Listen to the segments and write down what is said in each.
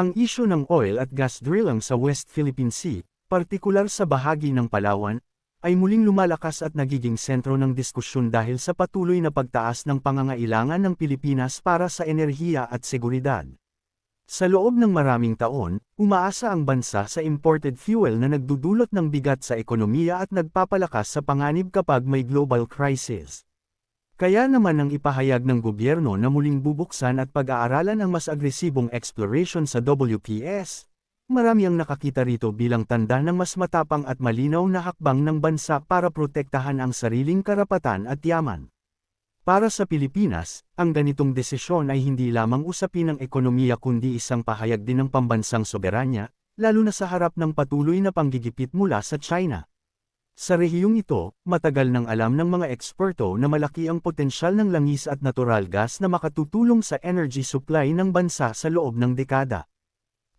Ang isyu ng oil at gas drilling sa West Philippine Sea, partikular sa bahagi ng Palawan, ay muling lumalakas at nagiging sentro ng diskusyon dahil sa patuloy na pagtaas ng pangangailangan ng Pilipinas para sa enerhiya at seguridad. Sa loob ng maraming taon, umaasa ang bansa sa imported fuel na nagdudulot ng bigat sa ekonomiya at nagpapalakas sa panganib kapag may global crisis. Kaya naman ang ipahayag ng gobyerno na muling bubuksan at pag-aaralan ang mas agresibong exploration sa WPS, marami ang nakakita rito bilang tanda ng mas matapang at malinaw na hakbang ng bansa para protektahan ang sariling karapatan at yaman. Para sa Pilipinas, ang ganitong desisyon ay hindi lamang usapin ng ekonomiya kundi isang pahayag din ng pambansang soberanya, lalo na sa harap ng patuloy na panggigipit mula sa China. Sa rehiyong ito, matagal nang alam ng mga eksperto na malaki ang potensyal ng langis at natural gas na makatutulong sa energy supply ng bansa sa loob ng dekada.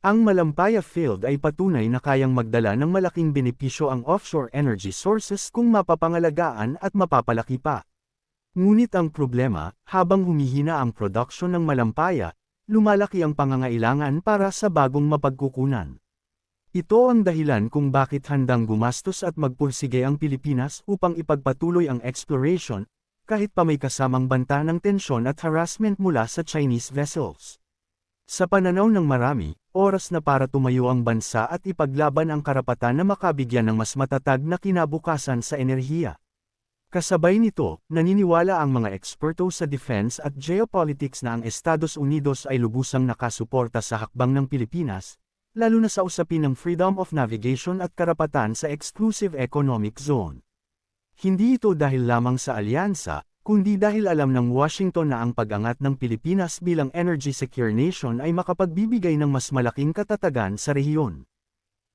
Ang Malampaya Field ay patunay na kayang magdala ng malaking benepisyo ang offshore energy sources kung mapapangalagaan at mapapalaki pa. Ngunit ang problema, habang humihina ang production ng malampaya, lumalaki ang pangangailangan para sa bagong mapagkukunan. Ito ang dahilan kung bakit handang gumastos at magpursige ang Pilipinas upang ipagpatuloy ang exploration, kahit pa may kasamang banta ng tensyon at harassment mula sa Chinese vessels. Sa pananaw ng marami, oras na para tumayo ang bansa at ipaglaban ang karapatan na makabigyan ng mas matatag na kinabukasan sa enerhiya. Kasabay nito, naniniwala ang mga eksperto sa defense at geopolitics na ang Estados Unidos ay lubusang nakasuporta sa hakbang ng Pilipinas, lalo na sa usapin ng freedom of navigation at karapatan sa exclusive economic zone. Hindi ito dahil lamang sa alyansa, kundi dahil alam ng Washington na ang pag-angat ng Pilipinas bilang energy secure nation ay makapagbibigay ng mas malaking katatagan sa rehiyon.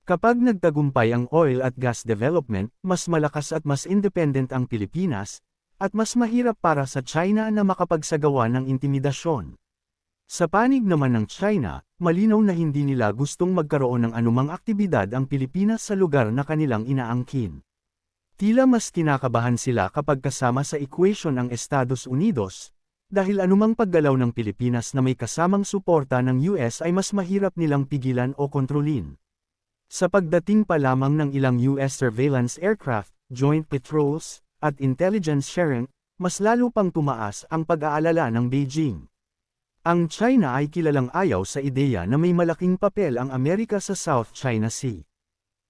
Kapag nagtagumpay ang oil at gas development, mas malakas at mas independent ang Pilipinas, at mas mahirap para sa China na makapagsagawa ng intimidasyon. Sa panig naman ng China, malinaw na hindi nila gustong magkaroon ng anumang aktibidad ang Pilipinas sa lugar na kanilang inaangkin. Tila mas kinakabahan sila kapag kasama sa equation ang Estados Unidos, dahil anumang paggalaw ng Pilipinas na may kasamang suporta ng US ay mas mahirap nilang pigilan o kontrolin. Sa pagdating pa lamang ng ilang US surveillance aircraft, joint patrols, at intelligence sharing, mas lalo pang tumaas ang pag-aalala ng Beijing. Ang China ay kilalang ayaw sa ideya na may malaking papel ang Amerika sa South China Sea.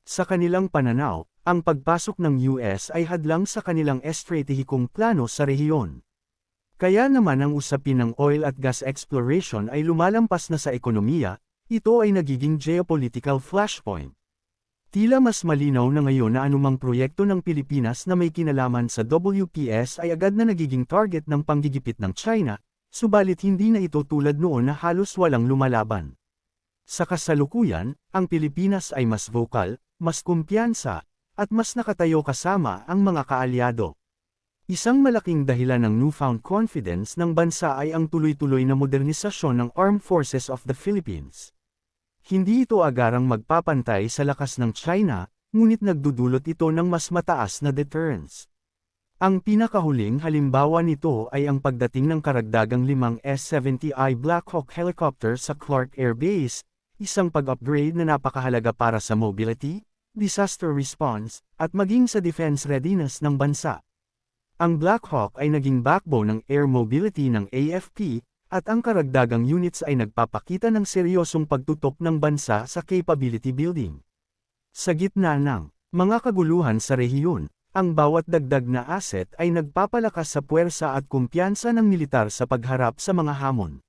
Sa kanilang pananaw, ang pagpasok ng US ay hadlang sa kanilang estratehikong plano sa rehiyon. Kaya naman ang usapin ng oil at gas exploration ay lumalampas na sa ekonomiya, ito ay nagiging geopolitical flashpoint. Tila mas malinaw na ngayon na anumang proyekto ng Pilipinas na may kinalaman sa WPS ay agad na nagiging target ng panggigipit ng China, subalit hindi na ito tulad noon na halos walang lumalaban. Sa kasalukuyan, ang Pilipinas ay mas vocal, mas kumpiyansa, at mas nakatayo kasama ang mga kaalyado. Isang malaking dahilan ng newfound confidence ng bansa ay ang tuloy-tuloy na modernisasyon ng Armed Forces of the Philippines. Hindi ito agarang magpapantay sa lakas ng China, ngunit nagdudulot ito ng mas mataas na deterrence. Ang pinakahuling halimbawa nito ay ang pagdating ng karagdagang limang S-70I Black Hawk helicopter sa Clark Air Base, isang pag-upgrade na napakahalaga para sa mobility, disaster response, at maging sa defense readiness ng bansa. Ang Black Hawk ay naging backbone ng air mobility ng AFP, at ang karagdagang units ay nagpapakita ng seryosong pagtutok ng bansa sa capability building. Sa gitna ng mga kaguluhan sa rehiyon, ang bawat dagdag na asset ay nagpapalakas sa puwersa at kumpiyansa ng militar sa pagharap sa mga hamon.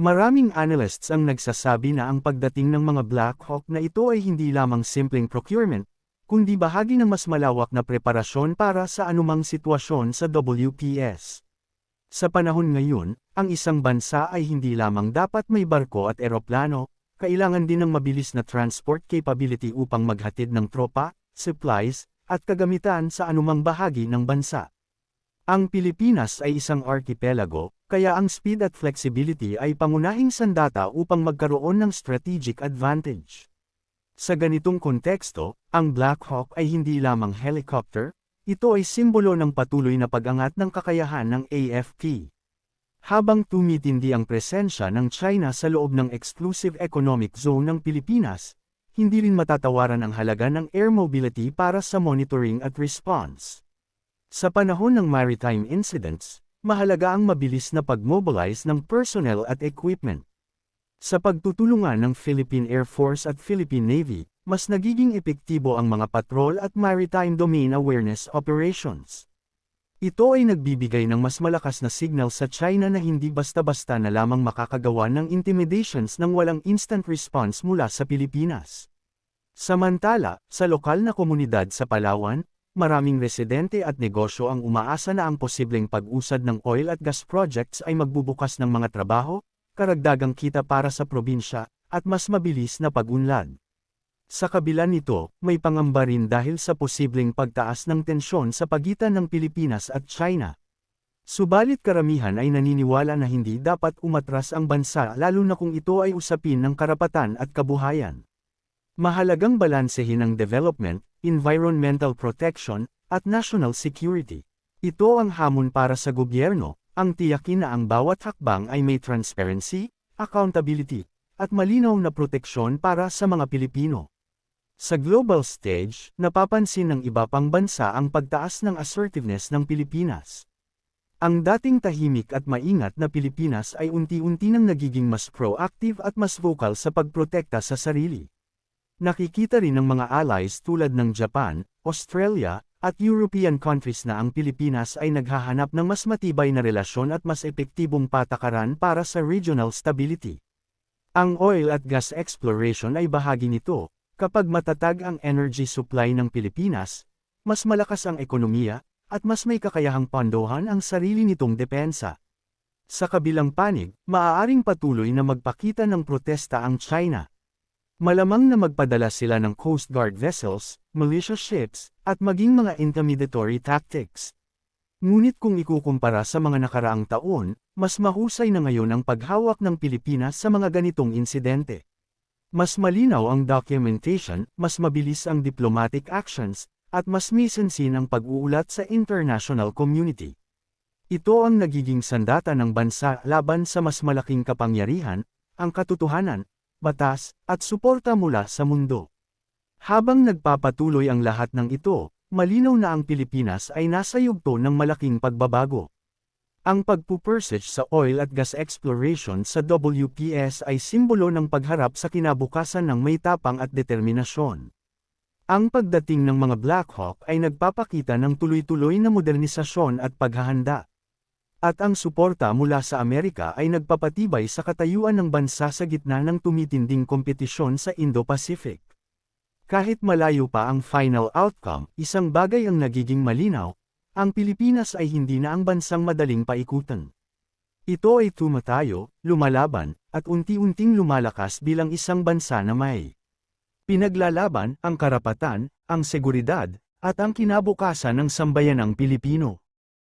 Maraming analysts ang nagsasabi na ang pagdating ng mga Black Hawk na ito ay hindi lamang simpleng procurement, kundi bahagi ng mas malawak na preparasyon para sa anumang sitwasyon sa WPS. Sa panahon ngayon, ang isang bansa ay hindi lamang dapat may barko at eroplano, kailangan din ng mabilis na transport capability upang maghatid ng tropa, supplies, at kagamitan sa anumang bahagi ng bansa. Ang Pilipinas ay isang archipelago, kaya ang speed at flexibility ay pangunahing sandata upang magkaroon ng strategic advantage. Sa ganitong konteksto, ang Black Hawk ay hindi lamang helicopter, ito ay simbolo ng patuloy na pag-angat ng kakayahan ng AFP. Habang tumitindi ang presensya ng China sa loob ng exclusive economic zone ng Pilipinas, hindi rin matatawaran ang halaga ng air mobility para sa monitoring at response. Sa panahon ng maritime incidents, mahalaga ang mabilis na pag-mobilize ng personnel at equipment. Sa pagtutulungan ng Philippine Air Force at Philippine Navy, mas nagiging epektibo ang mga patrol at maritime domain awareness operations. Ito ay nagbibigay ng mas malakas na signal sa China na hindi basta-basta na lamang makakagawa ng intimidations ng walang instant response mula sa Pilipinas. Samantala, sa lokal na komunidad sa Palawan, maraming residente at negosyo ang umaasa na ang posibleng pag-usad ng oil at gas projects ay magbubukas ng mga trabaho, karagdagang kita para sa probinsya, at mas mabilis na pag-unlad. Sa kabila nito, may pangamba rin dahil sa posibleng pagtaas ng tensyon sa pagitan ng Pilipinas at China. Subalit karamihan ay naniniwala na hindi dapat umatras ang bansa lalo na kung ito ay usapin ng karapatan at kabuhayan. Mahalagang balansehin ang development, environmental protection, at national security. Ito ang hamon para sa gobyerno, ang tiyakin na ang bawat hakbang ay may transparency, accountability, at malinaw na proteksyon para sa mga Pilipino. Sa global stage, napapansin ng iba pang bansa ang pagtaas ng assertiveness ng Pilipinas. Ang dating tahimik at maingat na Pilipinas ay unti-unti nang nagiging mas proactive at mas vocal sa pagprotekta sa sarili. Nakikita rin ng mga allies tulad ng Japan, Australia, at European countries na ang Pilipinas ay naghahanap ng mas matibay na relasyon at mas epektibong patakaran para sa regional stability. Ang oil at gas exploration ay bahagi nito, Kapag matatag ang energy supply ng Pilipinas, mas malakas ang ekonomiya, at mas may kakayahang pondohan ang sarili nitong depensa. Sa kabilang panig, maaaring patuloy na magpakita ng protesta ang China. Malamang na magpadala sila ng Coast Guard vessels, militia ships, at maging mga intimidatory tactics. Ngunit kung ikukumpara sa mga nakaraang taon, mas mahusay na ngayon ang paghawak ng Pilipinas sa mga ganitong insidente. Mas malinaw ang documentation, mas mabilis ang diplomatic actions, at mas misensin ang pag-uulat sa international community. Ito ang nagiging sandata ng bansa laban sa mas malaking kapangyarihan, ang katotohanan, batas, at suporta mula sa mundo. Habang nagpapatuloy ang lahat ng ito, malinaw na ang Pilipinas ay nasa yugto ng malaking pagbabago. Ang pagpupursige sa oil at gas exploration sa WPS ay simbolo ng pagharap sa kinabukasan ng may tapang at determinasyon. Ang pagdating ng mga Black Hawk ay nagpapakita ng tuloy-tuloy na modernisasyon at paghahanda. At ang suporta mula sa Amerika ay nagpapatibay sa katayuan ng bansa sa gitna ng tumitinding kompetisyon sa Indo-Pacific. Kahit malayo pa ang final outcome, isang bagay ang nagiging malinaw, ang Pilipinas ay hindi na ang bansang madaling paikutan. Ito ay tumatayo, lumalaban, at unti-unting lumalakas bilang isang bansa na may pinaglalaban ang karapatan, ang seguridad, at ang kinabukasan ng sambayanang Pilipino.